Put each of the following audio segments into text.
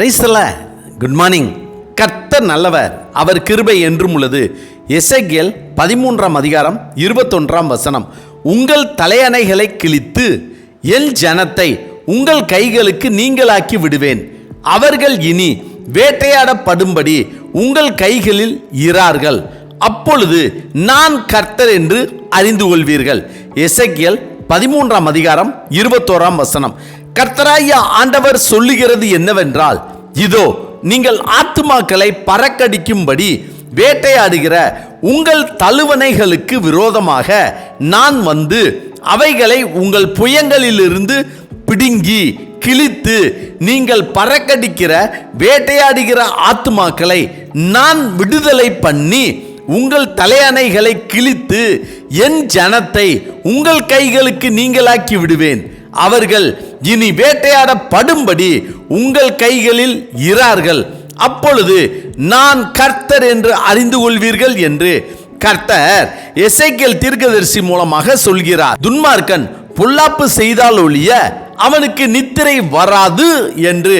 கிரைஸ்தல good morning கர்த்தர் நல்லவர். அவர் கிருபை என்றும் உள்ளது. எசகியல் பதிமூன்றாம் அதிகாரம் இருபத்தொன்றாம் வசனம். உங்கள் தலையணைகளை கிழித்து என் ஜனத்தை உங்கள் கைகளுக்கு நீங்களாக்கி விடுவேன். அவர்கள் இனி வேட்டையாடப்படும்படி உங்கள் கைகளில் இறார்கள். அப்பொழுது நான் கர்த்தர் என்று அறிந்து கொள்வீர்கள். எசக்கியல் பதிமூன்றாம் அதிகாரம் இருபத்தோராம் வசனம். கர்த்தராய ஆண்டவர் சொல்லுகிறது என்னவென்றால் இதோ நீங்கள் ஆத்துமாக்களை பறக்கடிக்கும்படி வேட்டையாடுகிற உங்கள் தழுவணைகளுக்கு விரோதமாக நான் வந்து அவைகளை உங்கள் புயங்களிலிருந்து பிடுங்கி கிழித்து நீங்கள் பறக்கடிக்கிற வேட்டையாடுகிற ஆத்துமாக்களை நான் விடுதலை பண்ணி உங்கள் தலையணைகளை கிழித்து என் ஜனத்தை உங்கள் கைகளுக்கு நீங்களாக்கி விடுவேன். அவர்கள் இனி வேட்டையாடப்படும்படி உங்கள் கைகளில் இறார்கள். அப்பொழுது நான் கர்த்தர் என்று அறிந்து கொள்வீர்கள் என்று கர்த்தர் எசைக்கேல் தீர்க்கதரிசி மூலமாக சொல்கிறார். துன்மார்க்கன் பொல்லாப்பு செய்தால் ஒழிய அவனுக்கு நித்திரை வராது என்று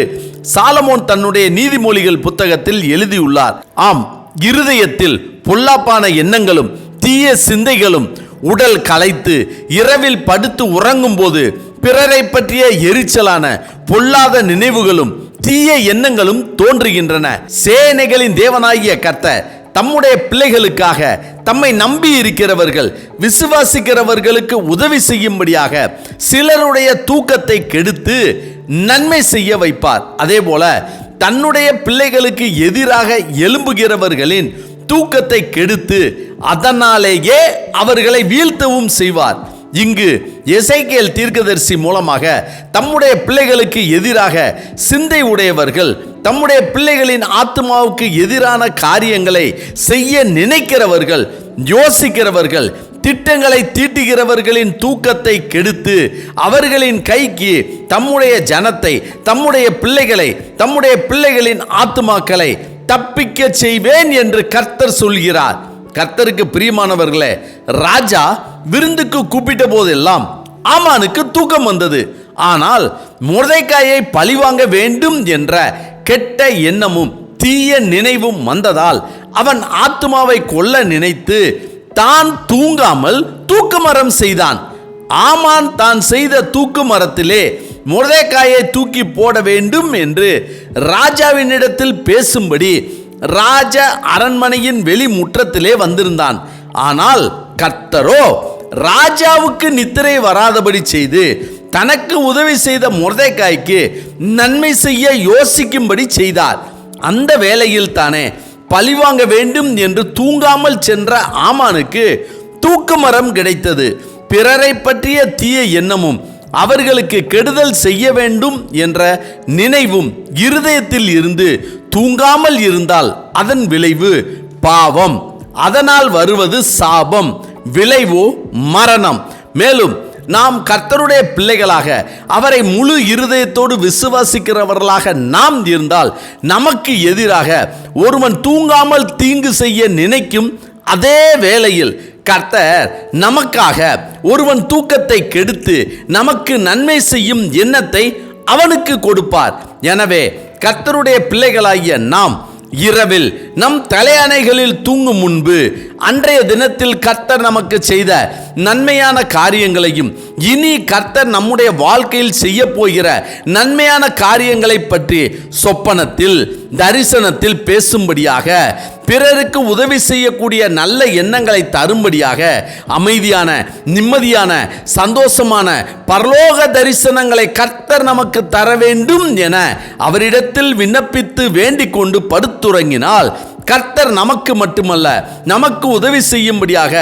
சாலமோன் தன்னுடைய நீதிமொழிகள் புத்தகத்தில் எழுதியுள்ளார். ஆம் இருதயத்தில் பொல்லாப்பான எண்ணங்களும் தீய சிந்தைகளும் உடல் களைத்து இரவில் படுத்து உறங்கும் போது பிறரை பற்றிய எரிச்சலான பொல்லாத நினைவுகளும் தீய எண்ணங்களும் தோன்றுகின்றன. சேனைகளின் தேவனாகிய கர்த்தர் தம்முடைய பிள்ளைகளுக்காக தம்மை நம்பி இருக்கிறவர்கள் விசுவாசிக்கிறவர்களுக்கு உதவி செய்யும்படியாக சிலருடைய தூக்கத்தை கெடுத்து நன்மை செய்ய வைப்பார். அதே போல தன்னுடைய பிள்ளைகளுக்கு எதிராக எழும்புகிறவர்களின் தூக்கத்தை கெடுத்து அதனாலேயே அவர்களை வீழ்த்தவும் செய்வார். இங்கு எசைக்கேல் தீர்க்கதரிசி மூலமாக தம்முடைய பிள்ளைகளுக்கு எதிராக சிந்தை உடையவர்கள் தம்முடைய பிள்ளைகளின் ஆத்மாவுக்கு எதிரான காரியங்களை செய்ய நினைக்கிறவர்கள் யோசிக்கிறவர்கள் திட்டங்களை தீட்டுகிறவர்களின் தூக்கத்தை கெடுத்து அவர்களின் கைக்கு தம்முடைய ஜனத்தை தம்முடைய பிள்ளைகளை தம்முடைய பிள்ளைகளின் ஆத்துமாக்களை தப்பிக்க செய்வேன் என்று கர்த்தர் சொல்கிறார். கர்த்தருக்கு பிரியமானவர்களே ராஜா விருந்துக்கு கூப்பிட்ட போதெல்லாம் ஆமானுக்கு தூக்கம் வந்தது. ஆனால் முருதைக்காயை பழிவாங்க வேண்டும் என்ற கெட்ட எண்ணமும் தீய நினைவும் வந்ததால் அவன் ஆத்மாவை கொல்ல நினைத்து தான் தூங்காமல் தூக்குமரம் செய்தான். ஆமான் தான் செய்த தூக்கு மரத்திலே முருதைக்காயை தூக்கி போட வேண்டும் என்று ராஜாவினிடத்தில் பேசும்படி ராஜ அரண்மனையின் வெளி முற்றத்திலே வந்திருந்தான். ஆனால் கர்த்தரோ ராஜாவுக்கு நித்திரை வராதபடி செய்து தனக்கு உதவி செய்த முருதைக்காய்க்கு நன்மை செய்ய யோசிக்கும்படி செய்தார். அந்த வேளையில் தானே பழிவாங்க வேண்டும் என்று தூங்காமல் சென்ற ஆமானுக்கு தூக்கு மரம் கிடைத்தது. பிறரை பற்றிய தீய எண்ணமும் அவர்களுக்கு கெடுதல் செய்ய வேண்டும் என்ற நினைவும் இருதயத்தில் இருந்து தூங்காமல் இருந்தால் அதன் விளைவு பாவம். அதனால் வருவது சாபம். விளைவோ மரணம். மேலும் நாம் கர்த்தருடைய பிள்ளைகளாக அவரை முழு இருதயத்தோடு விசுவாசிக்கிறவர்களாக நாம் இருந்தால் நமக்கு எதிராக ஒருவன் தூங்காமல் தீங்கு செய்ய நினைக்கும் அதே வேளையில் கர்த்தர் நமக்காக ஒருவன் தூக்கத்தை கெடுத்து நமக்கு நன்மை செய்யும் எண்ணத்தை அவனுக்கு கொடுப்பார். எனவே கர்த்தருடைய பிள்ளைகளாகிய நாம் இரவில் நம் தலையணைகளில் தூங்கும் முன்பு அன்றைய தினத்தில் கர்த்தர் நமக்கு செய்த நன்மையான காரியங்களையும் இனி கர்த்தர் நம்முடைய வாழ்க்கையில் செய்ய போகிற நன்மையான காரியங்களை பற்றி சொப்பனத்தில் தரிசனத்தில் பேசும்படியாக பிறருக்கு உதவி செய்யக்கூடிய நல்ல எண்ணங்களை தரும்படியாக அமைதியான நிம்மதியான சந்தோஷமான பரலோக தரிசனங்களை கர்த்தர் நமக்கு தர வேண்டும் என அவரிடத்தில் விண்ணப்பித்து வேண்டிக் கொண்டு படுத்துறங்கினால் கர்த்தர் நமக்கு மட்டுமல்ல நமக்கு உதவி செய்யும்படியாக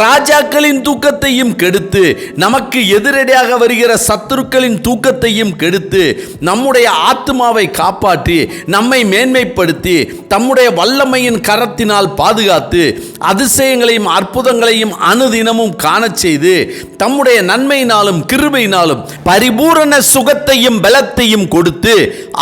ராஜாக்களின் தூக்கத்தையும் கெடுத்து நமக்கு எதிரடியாக வருகிற சத்துருக்களின் தூக்கத்தையும் கெடுத்து நம்முடைய ஆத்மாவை காப்பாற்றி நம்மை மேன்மைப்படுத்தி தம்முடைய வல்லமையின் கரத்தினால் பாதுகாத்து அதிசயங்களையும் அற்புதங்களையும் அனுதினமும் காணச் செய்து தம்முடைய நன்மையினாலும் கிருபையினாலும் பரிபூரண சுகத்தையும் பலத்தையும் கொடுத்து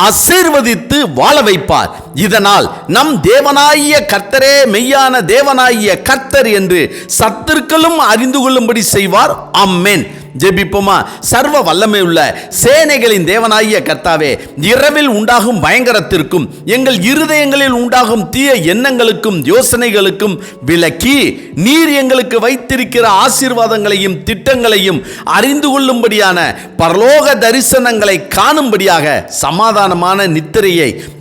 ஆசீர்வதித்து வாழ வைப்பார். இதனால் நம் தேவனாகிய கர்த்தரே மெய்யான தேவனாகிய கர்த்தர் என்று சத்துருக்களும் அறிந்து கொள்ளும்படி செய்வார். அம்மேன் ஜெபிப்போமா? சர்வ வல்லமை உள்ள சேனைகளின் தேவனாகிய கர்த்தாவே இரவில் உண்டாகும் பயங்கரத்திற்கும் எங்கள் இருதயங்களில் உண்டாகும் தீய எண்ணங்களுக்கும் யோசனைகளுக்கும் விலக்கி நீர் எங்களுக்கு வைத்திருக்கிற ஆசீர்வாதங்களையும் திட்டங்களையும் அறிந்து கொள்ளும்படியான பரலோக தரிசனங்களை காணும்படியாக சமாதானமான நித்திரையை